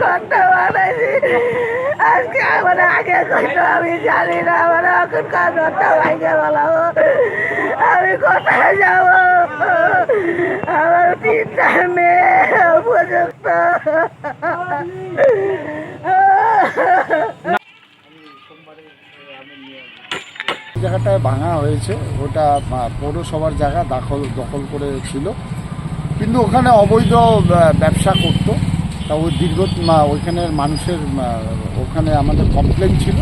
ঘরটা আজকে আগে কইতো আমি জানি না ঘরটা আমি কোথায় যাব? আমার তিনটা মেয়ে উপযুক্ত। জায়গাটায় ভাঙা হয়েছে, ওটা পৌরসভার জায়গা, দখল দখল করে ছিল। কিন্তু ওখানে অবৈধ ব্যবসা করতো। তা ওই দীর্ঘ মা- ওইখানের মানুষের ওখানে আমাদের কমপ্লেন ছিল।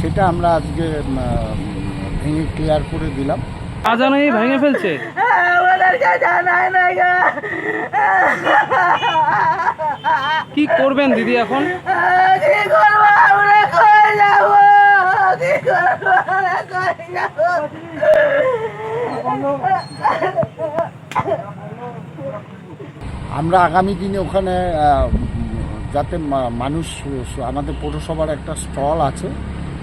সেটা আমরা আজকে ভেঙে ক্লিয়ার করে দিলাম। আজানাই ভেঙে ফেলছে। কি করবেন দিদি এখন? কি করব আমরা আগামী দিনে ওখানে যাতে মানুষ, আমাদের পৌরসভার একটা স্টল আছে,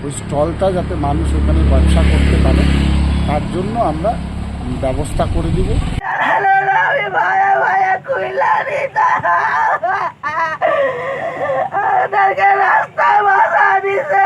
ওই স্টলটা যাতে মানুষ ওখানে ব্যবসা করতে পারে, তার জন্য আমরা ব্যবস্থা করে দিব। জানালো না আমি ভায়া ভায়া কইলা নিতাম আমাদেরকে রাস্তায় বাসা দিছে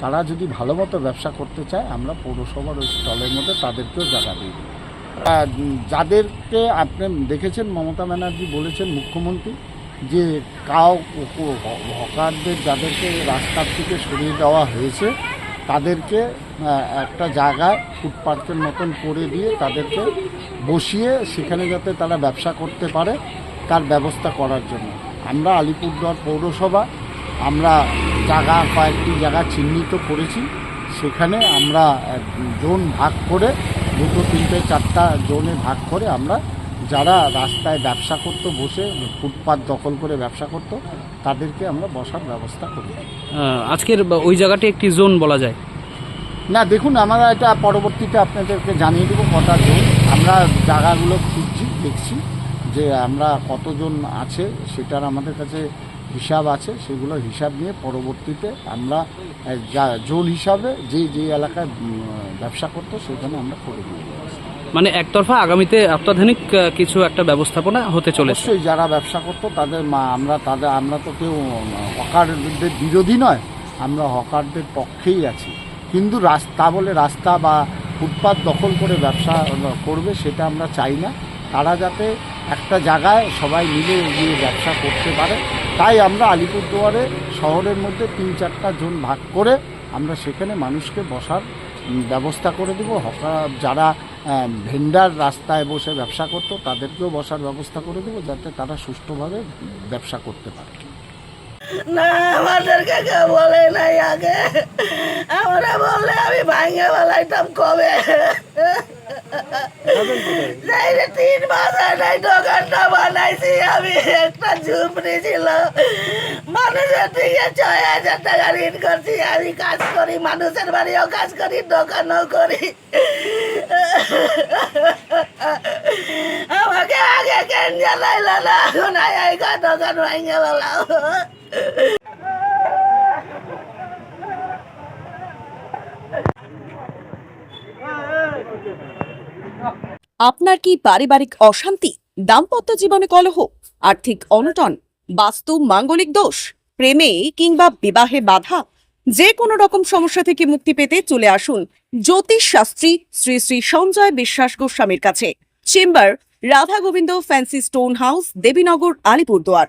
তারা যদি ভালো মতো ব্যবসা করতে চায়, আমরা পৌরসভার ওই স্টলের মধ্যে তাদেরকেও জায়গা দিই যাদেরকে আপনি দেখেছেন, মমতা ব্যানার্জি বলেছেন মুখ্যমন্ত্রী, যে কাউ হকারদের যাদেরকে রাস্তার থেকে সরিয়ে দেওয়া হয়েছে, তাদেরকে একটা জায়গায় ফুটপাথের মতন করে দিয়ে তাদেরকে বসিয়ে সেখানে যাতে তারা ব্যবসা করতে পারে, তার ব্যবস্থা করার জন্য। আমরা আলিপুরদুয়ার পৌরসভা, আমরা জায়গা কয়েকটি জায়গা চিহ্নিত করেছি। সেখানে আমরা জোন ভাগ করে দুটো তিনটে চারটা জোনে ভাগ করে আমরা যারা রাস্তায় ব্যবসা করতো বসে ফুটপাত দখল করে ব্যবসা করতো তাদেরকে আমরা বসার ব্যবস্থা করি। আজকের ওই জায়গাটি একটি জোন বলা যায়। না দেখুন আমরা এটা পরবর্তীতে আপনাদেরকে জানিয়ে দেবো কটা জোন। আমরা জায়গাগুলো খুঁজছি দেখছি যে আমরা কতজন আছে সেটার আমাদের কাছে হিসাব আছে সেগুলো হিসাব নিয়ে পরবর্তীতে আমরা যা- জোন হিসাবে যে যে এলাকায় ব্যবসা করতো সেখানে আমরা করে দিব মানে একতরফা আগামীতে অত্যাধুনিক কিছু একটা ব্যবস্থাপনা হতে চলেছে। অবশ্যই যারা ব্যবসা করতো তাদের মা আমরা তাদের আমরা তো কেউ হকারদের বিরোধী নয় আমরা হকারদের পক্ষেই আছি। কিন্তু রাস্তা বলে রাস্তা বা ফুটপাত দখল করে ব্যবসা করবে সেটা আমরা চাই না। তারা যাতে একটা জায়গায় সবাই মিলে গিয়ে ব্যবসা করতে পারে তাই আমরা আলিপুরদুয়ারে শহরের মধ্যে তিন চারটা জোন ভাগ করে আমরা সেখানে মানুষকে বসার ব্যবস্থা করে দেবো। যারা ভেন্ডার রাস্তায় বসে ব্যবসা করতো তাদেরকেও বসার ব্যবস্থা করে দেবো যাতে তারা সুষ্ঠুভাবে ব্যবসা করতে পারে। না আমাদেরকে কেউ বলে নাই আগে। আমরা বললে আমি ভাঙে বেলাইতাম কবে? যে তিন মাস আগে দোকানটা বানাইছি, আমি একটা ঝুপড়ি ছিল। মানুষের থেকে ছয় হাজার টাকা ঋণ করছি, আমি কাজ করি, মানুষের বাড়িও কাজ করি, দোকানও করি। আমাকে আগে কেন জানাইল না? এখন আই দোকান ভাঙে বেলাও আপনার কি পারিবারিক অশান্তি, দাম্পত্য জীবনে কলহ, আর্থিক অনটন বাস্তু মাঙ্গলিক দোষ, প্রেমে কিংবা বিবাহে বাধা? যে কোনো রকম সমস্যা থেকে মুক্তি পেতে চলে আসুন জ্যোতিষ শাস্ত্রী শ্রী শ্রী সঞ্জয় বিশ্বাস গোস্বামীর কাছে। Chamber, Radha Gobinda, fancy stone house, Debinagar, Alipurduar.